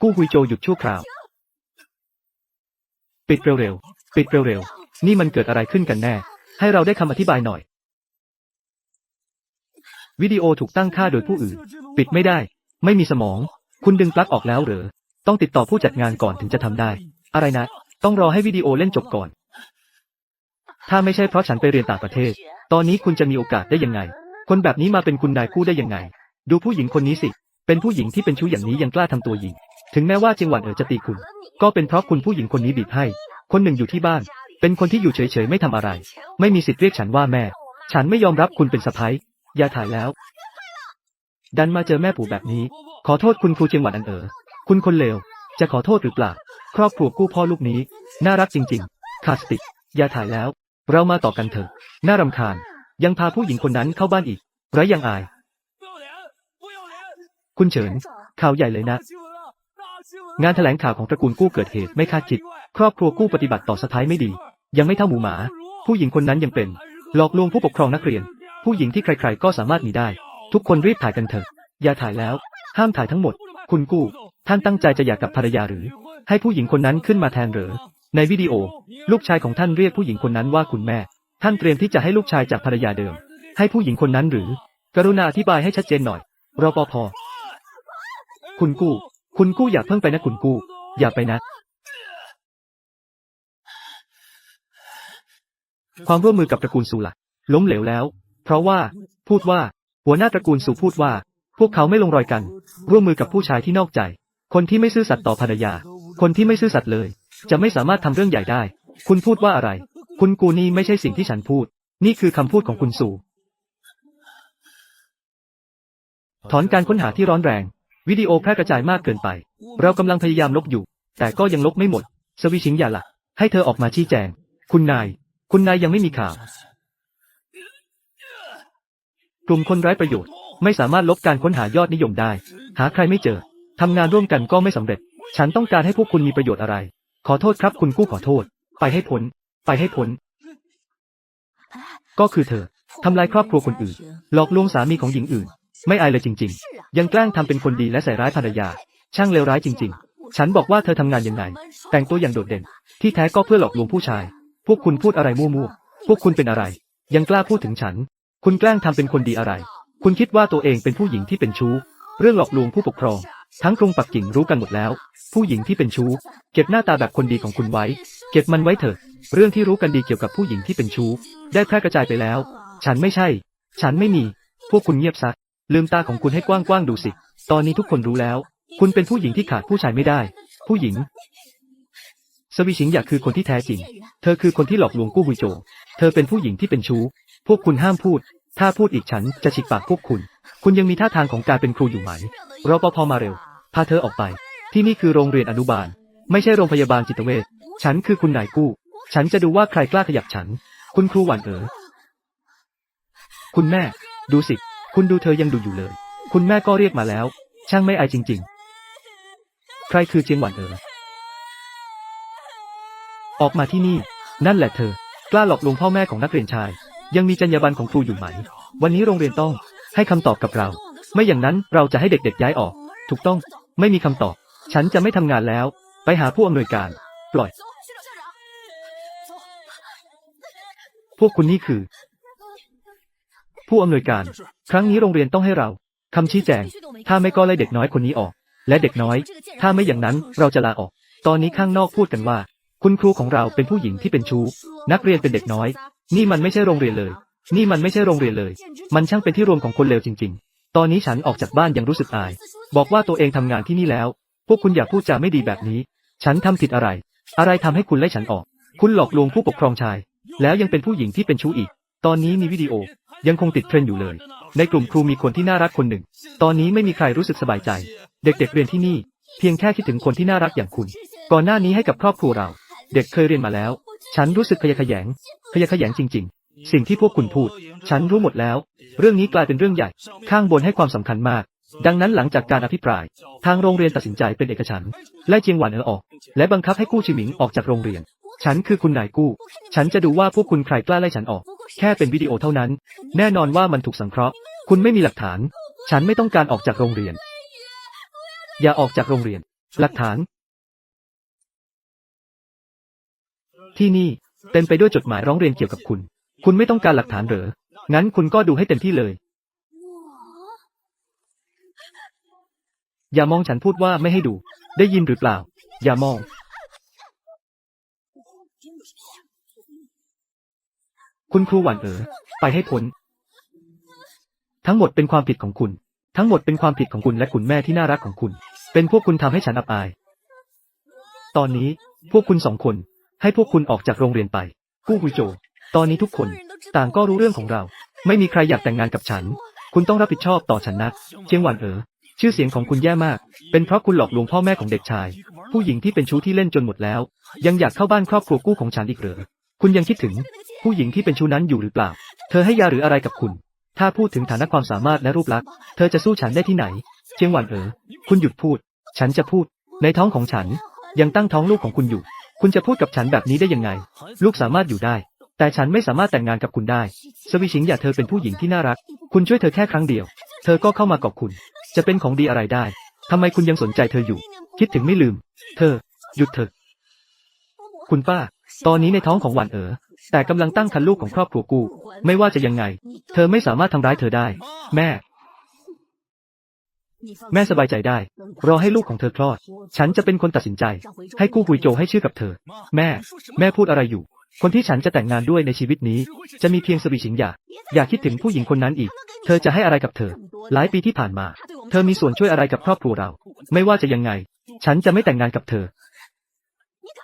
กู้ฮุยโจหยุดชั่วคราว ปิดเร็วๆ ปิดเร็วๆ นี่มันเกิดอะไรขึ้นกันแน่ ให้เราได้คำอธิบายหน่อย วิดีโอถูกตั้งค่าโดยผู้อื่น ปิดไม่ได้ ไม่มีสมอง คุณดึงปลั๊กออกแล้วหรือ ต้องติดต่อผู้จัดงานก่อนถึงจะทำได้ อะไรนะ ต้องรอให้วิดีโอเล่นจบก่อน ถ้าไม่ใช่เพราะฉันไปเรียนต่างประเทศ ตอนนี้คุณจะมีโอกาสได้ยังไง คนแบบนี้มาเป็นคุณนายคู่ได้ยังไง ดูผู้หญิงคนนี้สิ เป็นผู้หญิงที่เป็นชู้อย่างนี้ยังกล้าทำตัวหญิง ถึงแม้ว่าจิงหวันเอ๋อจะตีคุณ ก็เป็นเพราะคุณผู้หญิงคนนี้บีบให้ คนหนึ่งอยู่ที่บ้าน เป็นคนที่อยู่เฉยๆไม่ทำอะไร ไม่มีสิทธิ์เรียกฉันว่าแม่ ฉันไม่ยอมรับคุณเป็นสะพ้ายอย่าถ่ายแล้ว ดันมาเจอแม่ปู่แบบนี้ ขอโทษคุณครูเจียงหวัดอันเอ๋อคุณคนเลว จะขอโทษหรือเปล่า ครอบครัวกู้พ่อลูกนี้ น่ารักจริง ๆ ขาดสติ อย่าถ่ายแล้ว เรามาต่อกันเถอะ น่ารำคาญ ยังพาผู้หญิงคนนั้นเข้าบ้านอีกไรยังอาย คุณเฉิน ข่าวใหญ่เลยนะ งานแถลงข่าวของตระกูลกู้เกิดเหตุไม่คาดคิด ครอบครัวกู้ปฏิบัติต่อสถานไม่ดี ยังไม่เท่าหมูหมา ผู้หญิงคนนั้นยังเป็น หลอกลวงผู้ปกครองนักเรียน ผู้หญิงที่ใครๆก็สามารถหนีได้ ทุกคนรีบถ่ายกันเถอะ อย่าถ่ายแล้ว ห้ามถ่ายทั้งหมด คุณกู้ ท่านตั้งใจจะอยากกับภรรยาหรือ ให้ผู้หญิงคนนั้นขึ้นมาแทนหรือในวิดีโอ ลูกชายของท่านเรียกผู้หญิงคนนั้นว่าคุณแม่ ท่านเตรียมที่จะให้ลูกชายจากภรรยาเดิม ให้ผู้หญิงคนนั้นหรือ กรุณาอธิบายให้ชัดเจนหน่อยรปภคุณกู้ คุณกู้อย่าเพิ่งไปนะคุณกู้ อย่าไปนะ ความร่วมมือกับตระกูลสูล่ะล้มเหลวแล้ว เพราะว่า พูดว่า หัวหน้าตระกูลสูพูดว่า พวกเขาไม่ลงรอยกัน ร่วมมือกับผู้ชายที่นอกใจ คนที่ไม่ซื่อสัตย์ต่อภรรยา คนที่ไม่ซื่อสัตย์เลย จะไม่สามารถทำเรื่องใหญ่ได้ คุณพูดว่าอะไร คุณกูนี่ไม่ใช่สิ่งที่ฉันพูด นี่คือคำพูดของคุณสูถอนการค้นหาที่ร้อนแรง วิดีโอแพร่กระจายมากเกินไป เรากำลังพยายามลบอยู่ แต่ก็ยังลบไม่หมด สวิชิงอย่าละให้เธอออกมาชี้แจง คุณนาย คุณนายยังไม่มีข่าวกลุ่มคนไร้ประโยชน์ ไม่สามารถลบการค้นหายอดนิยมได้ หาใครไม่เจอทำงานร่วมกันก็ไม่สำเร็จ ฉันต้องการให้พวกคุณมีประโยชน์อะไร ขอโทษครับคุณกู้ขอโทษ ไปให้พ้น ไปให้พ้น ก็คือเธอทำลายครอบครัวคนอื่น หลอกลวงสามีของหญิงอื่น ไม่อายเลยจริง ๆ ยังแกล้งทำเป็นคนดีและใส่ร้ายภรรยา ช่างเลวร้ายจริง ๆ ฉันบอกว่าเธอทำงานยังไง แต่งตัวอย่างโดดเด่น ที่แท้ก็เพื่อหลอกลวงผู้ชาย พวกคุณพูดอะไรมั่วๆ พวกคุณเป็นอะไร ยังกล้าพูดถึงฉัน คุณแกล้งทำเป็นคนดีอะไร คุณคิดว่าตัวเองเป็นผู้หญิงที่เป็นชู้ เรื่องหลอกลวงผู้ปกครอง ทั้งกรุงปักกิ่งรู้กันหมดแล้ว ผู้หญิงที่เป็นชู้ เก็บหน้าตาแบบคนดีของคุณไว้ เก็บมันไว้เถอะ เรื่องที่รู้กันดีเกี่ยวกับผู้หญิงที่เป็นชู้ ได้แพร่กระจายไปแล้ว ฉันไม่ใช่ ฉันไม่มี พวกคุณเงียบซะ ลืมตาของคุณให้กว้างๆดูสิ ตอนนี้ทุกคนรู้แล้ว คุณเป็นผู้หญิงที่ขาดผู้ชายไม่ได้ ผู้หญิง สวีชิงอยากคือคนที่แท้จริง เธอคือคนที่หลอกลวงกู้บุยโจ เธอเป็นผู้หญิงที่เป็นชู้ พวกคุณห้ามพูด ถ้าพูดอีกฉันจะฉีกปากพวกคุณ คุณยังมีท่าทางของการเป็นครูอยู่ไหม รปภมาเร็ว พาเธอออกไป ที่นี่คือโรงเรียนอนุบาล ไม่ใช่โรงพยาบาลจิตเวช ฉันคือคุณนายกู้ ฉันจะดูว่าใครกล้าขยับฉัน คุณครูหวานเอ๋อคุณแม่ ดูสิ คุณดูเธอยังดูอยู่เลย คุณแม่ก็เรียกมาแล้ว ช่างไม่อายจริง ๆ ใครคือเจียงหวานเอ๋อออกมาที่นี่ นั่นแหละเธอ กล้าหลอกลวงพ่อแม่ของนักเรียนชาย ยังมีจรรยาบรรณของครูอยู่ไหม วันนี้โรงเรียนต้องให้คำตอบกับเรา ไม่อย่างนั้นเราจะให้เด็กๆย้ายออก ถูกต้อง ไม่มีคำตอบ ฉันจะไม่ทำงานแล้ว ไปหาผู้อำนวยการ ปล่อย วกคุณนี่คือ ผู้อำนวยการ ครั้งนี้โรงเรียนต้องให้เราคำชี้แจง ถ้าไม่ก็ไล่เด็กน้อยคนนี้ออก และเด็กน้อย ถ้าไม่อย่างนั้นเราจะลาออก ตอนนี้ข้างนอกพูดกันว่า คุณครูของเราเป็นผู้หญิงที่เป็นชู้ นักเรียนเป็นเด็กน้อย นี่มันไม่ใช่โรงเรียนเลย นี่มันไม่ใช่โรงเรียนเลย มันช่างเป็นที่รวมของคนเลวจริง ๆ ตอนนี้ฉันออกจากบ้านยังรู้สึกอาย บอกว่าตัวเองทำงานที่นี่แล้ว พวกคุณอย่าพูดจาไม่ดีแบบนี้ ฉันทำผิดอะไร อะไรทำให้คุณไล่ฉันออก คุณหลอกลวงผู้ปกครองชาย แล้วยังเป็นผู้หญิงที่เป็นชู้อีก ตอนนี้มีวิดีโอ ยังคงติดเทรนด์อยู่เลย ในกลุ่มครูมีคนที่น่ารักคนหนึ่ง ตอนนี้ไม่มีใครรู้สึกสบายใจ เด็กๆเรียนที่นี่ เพียงแค่คิดถึงคนที่น่ารักอย่างคุณ ก่อนหน้านี้ให้กับครอบครัวเรา เด็กเคยเรียนมาแล้ว ฉันรู้สึกพยาขยงพยาขยงจริง ๆ สิ่งที่พวกคุณพูด ฉันรู้หมดแล้ว เรื่องนี้กลายเป็นเรื่องใหญ่ ข้างบนให้ความสำคัญมาก ดังนั้นหลังจากการอภิปราย ทางโรงเรียนตัดสินใจเป็นเอกฉันท์ไล่เจียงหวานเอ๋อออก และบังคับให้กู้ชิหมิงออกจากโรงเรียน ฉันคือคุณนายกู้ ฉันจะดูว่าพวกคุณใครกล้าไล่ฉันออก แค่เป็นวิดีโอเท่านั้น แน่นอนว่ามันถูกสังเคราะห์ คุณไม่มีหลักฐาน ฉันไม่ต้องการออกจากโรงเรียน อย่าออกจากโรงเรียน หลักฐาน ที่นี่เต็มไปด้วยจดหมายร้องเรียนเกี่ยวกับคุณ คุณไม่ต้องการหลักฐานเหรอ งั้นคุณก็ดูให้เต็มที่เลย อย่ามองฉันพูดว่าไม่ให้ดู ได้ยินหรือเปล่า อย่ามอง คุณครูหวานเอ๋อไปให้พ้น ทั้งหมดเป็นความผิดของคุณ ทั้งหมดเป็นความผิดของคุณและคุณแม่ที่น่ารักของคุณ เป็นพวกคุณทำให้ฉันอับอาย ตอนนี้พวกคุณสองคน ให้พวกคุณออกจากโรงเรียนไป กู้กุยโจ ตอนนี้ทุกคน ต่างก็รู้เรื่องของเรา ไม่มีใครอยากแต่งงานกับฉัน คุณต้องรับผิดชอบต่อฉันนะเชียงหวานเอ๋อ ชื่อเสียงของคุณแย่มาก เป็นเพราะคุณหลอกลวงพ่อแม่ของเด็กชาย ผู้หญิงที่เป็นชู้ที่เล่นจนหมดแล้ว ยังอยากเข้าบ้านครอบครัวกู้ของฉันอีกเหรอ คุณยังคิดถึง ผู้หญิงที่เป็นชู้นั้นอยู่หรือเปล่า เธอให้ยาหรืออะไรกับคุณ ถ้าพูดถึงฐานะความสามารถและรูปลักษณ์ เธอจะสู้ฉันได้ที่ไหนเชียงหวานเอ๋อคุณหยุดพูด ฉันจะพูด ในท้องของฉัน ยังตั้งท้องลูกของคุณอยู่ คุณจะพูดกับฉันแบบนี้ได้ยังไง ลูกสามารถอยู่ได้ แต่ฉันไม่สามารถแต่งงานกับคุณได้ สวิชิงอย่าเธอเป็นผู้หญิงที่น่ารัก คุณช่วยเธอแค่ครั้งเดียว เธอก็เข้ามากอบคุณ จะเป็นของดีอะไรได้ ทำไมคุณยังสนใจเธออยู่ คิดถึงไม่ลืม เธอ หยุดเถอะ คุณป้า ตอนนี้ในท้องของหวานเอ๋อ แต่กำลังตั้งครรภ์ลูกของครอบครัวกู ไม่ว่าจะยังไง เธอไม่สามารถทำร้ายเธอได้ แม่ แม่สบายใจได้ รอให้ลูกของเธอคลอด ฉันจะเป็นคนตัดสินใจ ให้กู้กุยโจให้ชื่อกับเธอ แม่ แม่พูดอะไรอยู่ คนที่ฉันจะแต่งงานด้วยในชีวิตนี้ จะมีเพียงสวีชิงหยาอย่าคิดถึงผู้หญิงคนนั้นอีก เธอจะให้อะไรกับเธอ หลายปีที่ผ่านมา เธอมีส่วนช่วยอะไรกับครอบครัวเรา ไม่ว่าจะยังไง ฉันจะไม่แต่งงานกับเธอ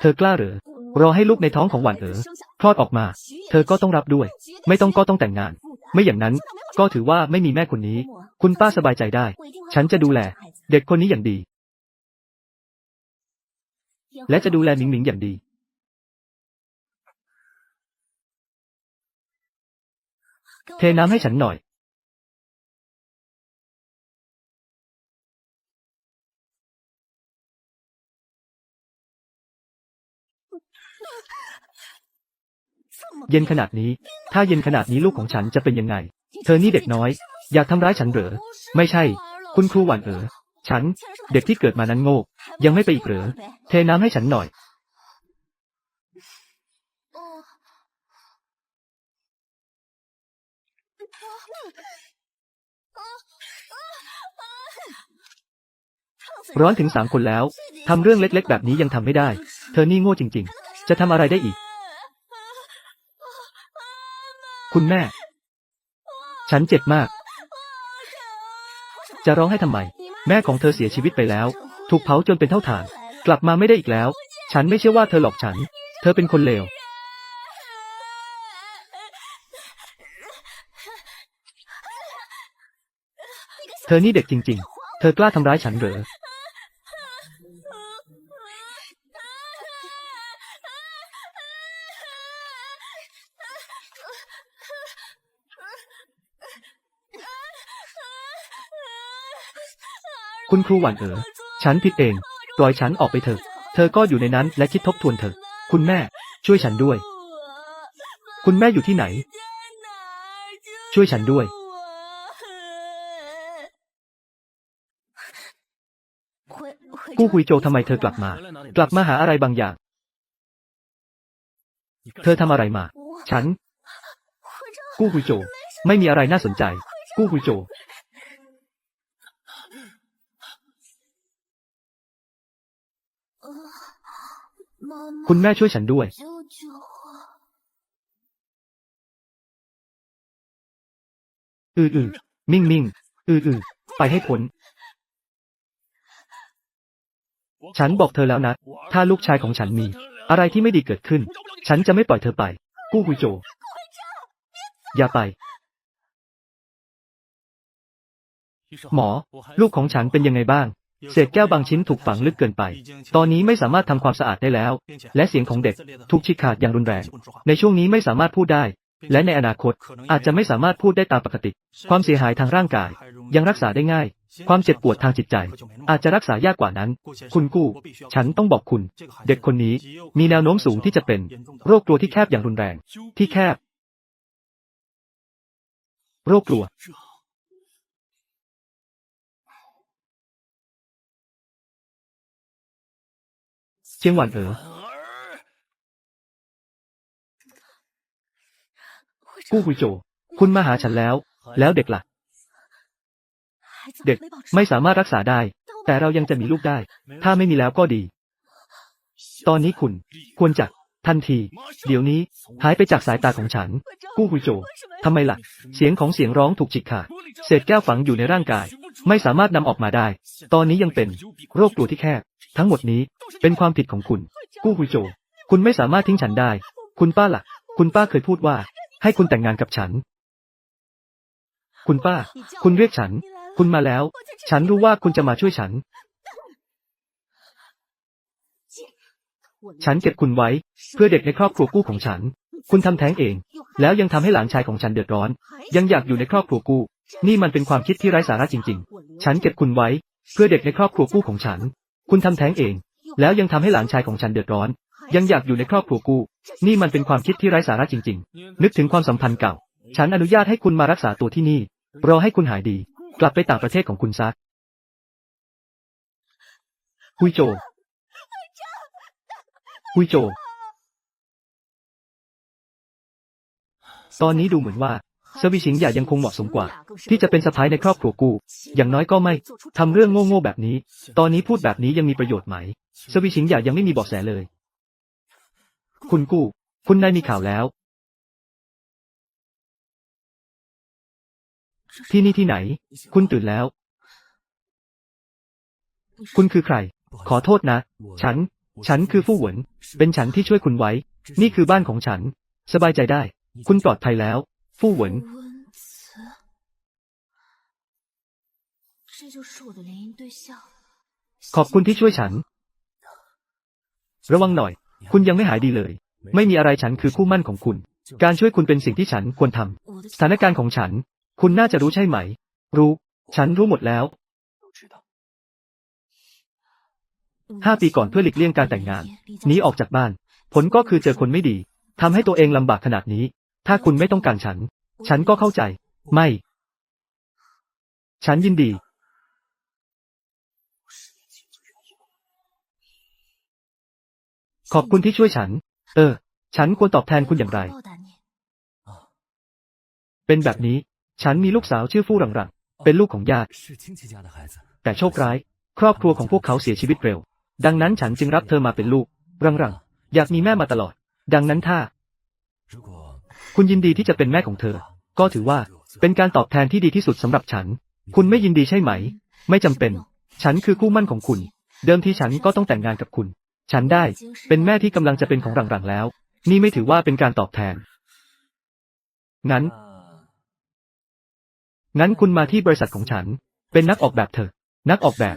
เธอกล้าหรือรอให้ลูกในท้องของหวานเอ๋อคลอดออกมา เธอก็ต้องรับด้วย ไม่ต้องก็ต้องแต่งงาน ไม่อย่างนั้น ก็ถือว่าไม่มีแม่คนนี้ คุณป้าสบายใจได้ ฉันจะดูแล เด็กคนนี้อย่างดี และจะดูแลหมิงหมิงอย่างดี เทน้ำให้ฉันหน่อย เย็นขนาดนี้ ถ้าเย็นขนาดนี้ลูกของฉันจะเป็นยังไง เธอนี่เด็กน้อย อยากทำร้ายฉันเหรอ ไม่ใช่ คุณครูหวานเอ๋อฉัน เด็กที่เกิดมานั้นโง่ ยังไม่ไปอีกเหรอ เทน้ำให้ฉันหน่อย ร้อนถึงสามคนแล้ว ทำเรื่องเล็กๆ แบบนี้ยังทำไม่ได้ เธอนี่โง่จริง ๆ จะทำอะไรได้อีก คุณแม่ ฉันเจ็บมาก จะร้องให้ทำไม แม่ของเธอเสียชีวิตไปแล้ว ถูกเผาจนเป็นเท่าฐาน กลับมาไม่ได้อีกแล้ว ฉันไม่เชื่อว่าเธอหลอกฉัน เธอเป็นคนเลว เธอนี่เด็กจริง ๆ เธอกล้าทำร้ายฉันเหรอ คุณครูหวานเอ๋อฉันผิดเอง ปล่อยฉันออกไปเถอะ เธอก็อยู่ในนั้นและคิดทบทวนเถอะ คุณแม่ ช่วยฉันด้วย คุณแม่อยู่ที่ไหน ช่วยฉันด้วย กู้คุยโจทำไมเธอกลับมา กลับมาหาอะไรบางอย่าง เธอทำอะไรมา ฉัน กู้คุยโจ ไม่มีอะไรน่าสนใจ กู้คุยโจ คุณแม่ช่วยฉันด้วยอืออือมิ่งมิ่งอืออือไปให้พ้นฉันบอกเธอแล้วนะ ถ้าลูกชายของฉันมี อะไรที่ไม่ดีเกิดขึ้น ฉันจะไม่ปล่อยเธอไป กู้กุยโจ อย่าไป หมอ ลูกของฉันเป็นยังไงบ้าง เศษแก้วบางชิ้นถูกฝังลึกเกินไป ตอนนี้ไม่สามารถทำความสะอาดได้แล้ว และเสียงของเด็กถูกฉีกขาดอย่างรุนแรง ในช่วงนี้ไม่สามารถพูดได้ และในอนาคตอาจจะไม่สามารถพูดได้ตามปกติ ความเสียหายทางร่างกาย ยังรักษาได้ง่าย ความเจ็บปวดทางจิตใจ อาจจะรักษายากกว่านั้น คุณกู้ ฉันต้องบอกคุณ เด็กคนนี้มีแนวโน้มสูงที่จะเป็น โรคกลัวที่แคบอย่างรุนแรง ที่แคบ โรคกลัว เจียงหวันเอ๋อ，กู้หุยโจ คุณมาหาฉันแล้ว แล้วเด็กล่ะ เด็กไม่สามารถรักษาได้ แต่เรายังจะมีลูกได้ ถ้าไม่มีแล้วก็ดี ตอนนี้คุณควรจัด ทันที เดี๋ยวนี้ หายไปจากสายตาของฉัน กู้หุยโจทำไมล่ะ เสียงของเสียงร้องถูกจิกขาด เศษแก้วฝังอยู่ในร่างกาย ไม่สามารถนำออกมาได้ ตอนนี้ยังเป็น โรคตัวที่แคบ ทั้งหมดนี้ เป็นความผิดของคุณ กู้หุยโจ คุณไม่สามารถทิ้งฉันได้ คุณป้าล่ะ คุณป้าเคยพูดว่า ให้คุณแต่งงานกับฉัน คุณป้า คุณเรียกฉัน คุณมาแล้ว ฉันรู้ว่าคุณจะมาช่วยฉัน ฉันเก็บคุณไว้ เพื่อเด็กในครอบครัวกู้ของฉัน คุณทำแท้งเอง แล้วยังทำให้หลานชายของฉันเดือดร้อน ยังอยากอยู่ในครอบครัวกู้ นี่มันเป็นความคิดที่ไร้สาระจริง ๆ ฉันเก็บคุณไว้ เพื่อเด็กในครอบครัวกู้ของฉัน คุณทำแท้งเอง แล้วยังทำให้หลานชายของฉันเดือดร้อน ยังอยากอยู่ในครอบครัวกู้ นี่มันเป็นความคิดที่ไร้สาระจริง ๆ นึกถึงความสัมพันธ์เก่า ฉันอนุญาตให้คุณมารักษาตัวที่นี่ รอให้คุณหายดี กลับไปต่างประเทศของคุณซะฮุยโจ ฮุยโจ ตอนนี้ดูเหมือนว่าเซอร์วิชิงหย่ายังคงเหมาะสมกว่า ที่จะเป็นสะพ้ายในครอบครัวกู อย่างน้อยก็ไม่ทำเรื่องโง่ๆแบบนี้ ตอนนี้พูดแบบนี้ยังมีประโยชน์ไหมเซอร์วิชิงหย่ายังไม่มีเบาะแสเลย คุณกู้ คุณนายมีข่าวแล้ว ที่นี่ที่ไหน คุณตื่นแล้ว คุณคือใคร ขอโทษนะ ฉัน ฉันคือฟู่เหวินเป็นฉันที่ช่วยคุณไว้ นี่คือบ้านของฉัน สบายใจได้ คุณปลอดภัยแล้ว ฟู่เหวินขอบคุณที่ช่วยฉัน ระวังหน่อย คุณยังไม่หายดีเลย ไม่มีอะไรฉันคือคู่มั่นของคุณ การช่วยคุณเป็นสิ่งที่ฉันควรทำสถานการณ์ของฉัน คุณน่าจะรู้ใช่ไหม รู้ ฉันรู้หมดแล้ว ห้าปีก่อนเพื่อหลีกเลี่ยงการแต่งงานหนีออกจากบ้าน ผลก็คือเจอคนไม่ดี ทำให้ตัวเองลำบากขนาดนี้ ถ้าคุณไม่ต้องการฉัน ฉันก็เข้าใจ ไม่ ฉันยินดี ขอบคุณที่ช่วยฉัน เออ ฉันควรตอบแทนคุณอย่างไร เป็นแบบนี้ ฉันมีลูกสาวชื่อฟู่หลังๆเป็นลูกของญาติ แต่โชคร้าย ครอบครัวของพวกเขาเสียชีวิตเร็ว ดังนั้นฉันจึงรับเธอมาเป็นลูก รังรังอยากมีแม่มาตลอด ดังนั้นถ้า คุณยินดีที่จะเป็นแม่ของเธอ ก็ถือว่าเป็นการตอบแทนที่ดีที่สุดสำหรับฉัน คุณไม่ยินดีใช่ไหม ไม่จำเป็น ฉันคือคู่มั่นของคุณ เดิมทีฉันก็ต้องแต่งงานกับคุณ ฉันได้เป็นแม่ที่กำลังจะเป็นของรังรังแล้ว นี่ไม่ถือว่าเป็นการตอบแทน งั้น งั้นคุณมาที่บริษัทของฉัน เป็นนักออกแบบเธอ นักออกแบบ